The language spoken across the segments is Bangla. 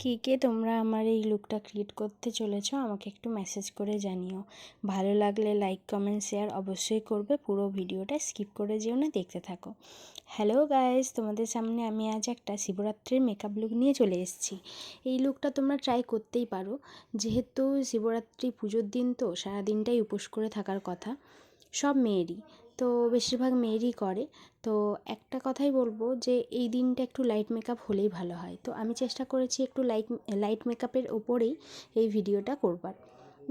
কে কে তোমরা আমার এই লুকটা ক্রিয়েট করতে চলেছো আমাকে একটু মেসেজ করে জানিও। ভালো লাগলে লাইক কমেন্ট শেয়ার অবশ্যই করবে, পুরো ভিডিওটা স্কিপ করে যেও না, দেখতে থাকো। হ্যালো গাইস তোমাদের সামনে আমি আজ একটা শিবরাত্রির মেকআপ লুক নিয়ে চলে এসেছি। এই লুকটা তোমরা ট্রাই করতেই পারো, যেহেতু শিবরাত্রি পুজোর দিন তো, সারাদিনটাই উপোস করে থাকার কথা। সব মেয়েরই। তো বেশিরভাগ মেয়েরই করে। তো একটা কথাই বলব যে, এই দিনটা একটু লাইট মেকআপ হলেই ভালো হয়। তো আমি চেষ্টা করেছি একটু লাইট লাইট মেকআপের ওপরেই এই ভিডিওটা করবার।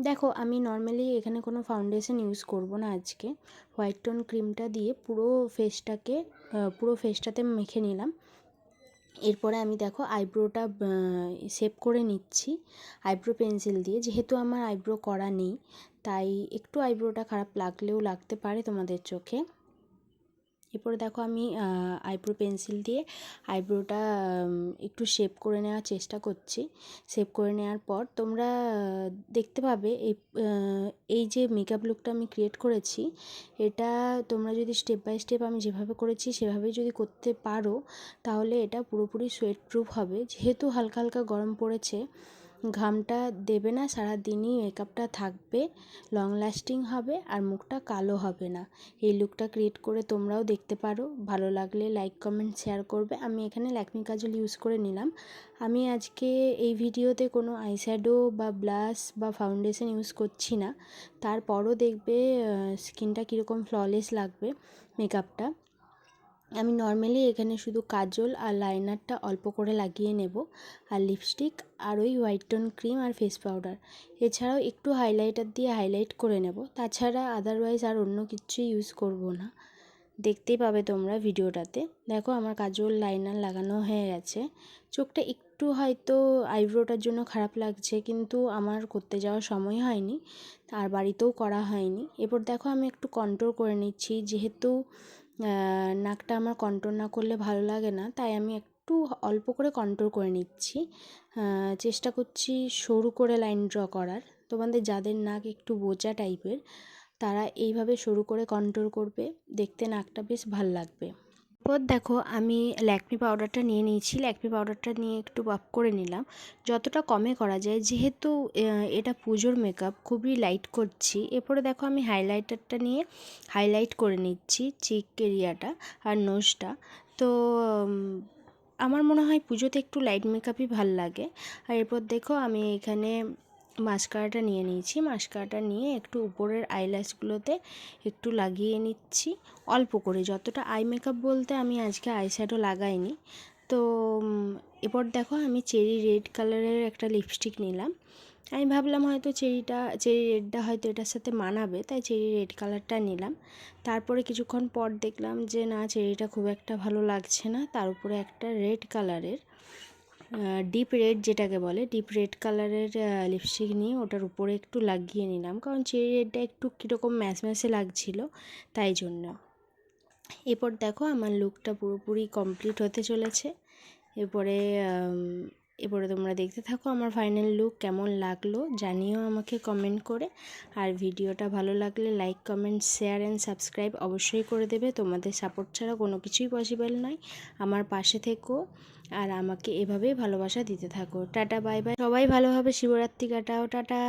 দেখো, আমি নর্মালি এখানে কোনো ফাউন্ডেশন ইউজ করব না আজকে। হোয়াইট টোন ক্রিমটা দিয়ে পুরো ফেসটাকে পুরো ফেসটাতে মেখে নিলাম। এরপরে আমি দেখো আইব্রোটা শেপ করে নিচ্ছি, আইব্রো পেন্সিল দিয়ে। যেহেতু আমার আইব্রো করা নেই, তাই একটু আইব্রোটা খারাপ লাগলেও লাগতে পারে তোমাদের চোখে। এরপরে দেখো আমি আইব্রো পেন্সিল দিয়ে আইব্রোটা একটু শেপ করে নেওয়ার চেষ্টা করছি। শেপ করে নেওয়ার পর তোমরা দেখতে পাবে এই এই যে মেকআপ লুকটা আমি ক্রিয়েট করেছি, এটা তোমরা যদি স্টেপ বাই স্টেপ আমি যেভাবে করেছি সেভাবে যদি করতে পারো, তাহলে এটা পুরোপুরি সোয়েট প্রুফ হবে। যেহেতু হালকা হালকা গরম পড়েছে ঘামটা দেবে না সারা দিনই মেকআপটা থাকবে লং লাস্টিং হবে আর মুখটা কালো হবে না। এই লুকটা ক্রিয়েট করে তোমরাও দেখতে পারো। ভালো লাগলে লাইক কমেন্ট শেয়ার করবে। আমি এখানে ল্যাকমি কাজল ইউজ করে নিলাম। আমি আজকে এই ভিডিওতে কোনো আইশ্যাডো বা ব্লাশ বা ফাউন্ডেশন ইউজ করছি না। তারপরও দেখবে স্কিনটা কীরকম ফ্ললেস লাগবে মেকআপটা আমি নর্মালি এখানে শুধু কাজল আর লাইনারটা অল্প করে লাগিয়ে নেব, আর লিপস্টিক আর ওই হোয়াইট টোন ক্রিম আর ফেস পাউডার এছাড়াও একটু হাইলাইটার দিয়ে হাইলাইট করে নেব, তাছাড়া আদারওয়াইজ আর অন্য কিছুই ইউজ করব না। দেখতেই পাবে তোমরা ভিডিওটাতে। দেখো আমার কাজল লাইনার লাগানো হয়ে গেছে। চোখটা একটু হয়তো আইব্রোটার জন্য খারাপ লাগছে, কিন্তু আমার করতে যাওয়ার সময় হয়নি, আর বাড়িতেও করা হয়নি। এরপর দেখো আমি একটু কন্ট্রোল করে নিচ্ছি, যেহেতু নাকটা আমার কন্ট্রোল না করলে ভালো লাগে না, তাই আমি একটু অল্প করে কন্ট্রোল করে নিচ্ছি। চেষ্টা করছি সরু করে লাইন ড্র করার। তোমাদের যাদের নাক একটু বোঝা টাইপের তারা এইভাবে সরু করে কন্ট্রোল করবে, দেখতে নাকটা বেশ ভালো লাগবে। এরপর দেখো আমি ল্যাকমি পাউডারটা নিয়ে নিয়েছি। ল্যাকমি পাউডারটা নিয়ে একটু বাপ করে নিলাম। যতটা কমে করা যায়, যেহেতু এটা পুজোর মেকআপ খুবই লাইট করছি। এরপরে দেখো আমি হাইলাইটারটা নিয়ে হাইলাইট করে নিচ্ছি চিক এরিয়াটা আর নোজটা তো আমার মনে হয় পুজোতে একটু লাইট মেকআপই ভালো লাগে। আর এরপর দেখো আমি এখানে মাস্কারাটা নিয়ে নিয়েছি। মাস্কারাটা নিয়ে একটু উপরের আইল্যাশগুলোতে একটু লাগিয়ে নিচ্ছি। অল্প করে, যতটা আই মেকআপ বলতে আমি আজকে আই শ্যাডো লাগাইনি। তো এরপর দেখো আমি চেরি রেড কালারের একটা লিপস্টিক নিলাম। আমি ভাবলাম হয়তো চেরিটা, চেরি রেডটা হয়তো এটার সাথে মানাবে, তাই চেরি রেড কালারটা নিলাম। তারপরে কিছুক্ষণ পর দেখলাম যে, না, চেরিটা খুব একটা ভালো লাগছে না। তার উপরে একটা রেড কালারের ডিপ রেড যেটাকে বলে ডিপ রেড কালারের লিপস্টিক নিয়ে ওটার উপরে একটু লাগিয়ে নিলাম। কারণ চেরি রেডটা একটু কীরকম ম্যাচ ম্যাচে লাগছিল, তাই জন্য। এরপর দেখো, আমার লুকটা পুরোপুরি কমপ্লিট হতে চলেছে। এরপরে এরপরে তোমরা দেখতে থাকো আমার ফাইনাল লুক কেমন লাগল, জানিও আমাকে কমেন্ট করে। আর ভিডিওটা ভালো লাগলে like comment share and subscribe অবশ্যই করে দেবে। তোমাদের সাপোর্ট ছাড়া কোনো কিছুই পসিবল নয়। আমার পাশে থেকো আর আমাকে এভাবেই ভালোবাসা দিতে থাকো। টাটা বাই বাই সবাই ভালোভাবে শিবরাত্রি কাটাও। টাটা।